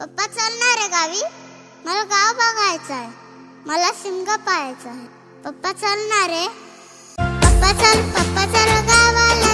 पप्पा चालणार आहे गावी. मला गाव बघायचं आहे. मला शिमगा पाहायचा आहे. पप्पा चालणार आहे. पप्पा चल पप्पा चल गावाला.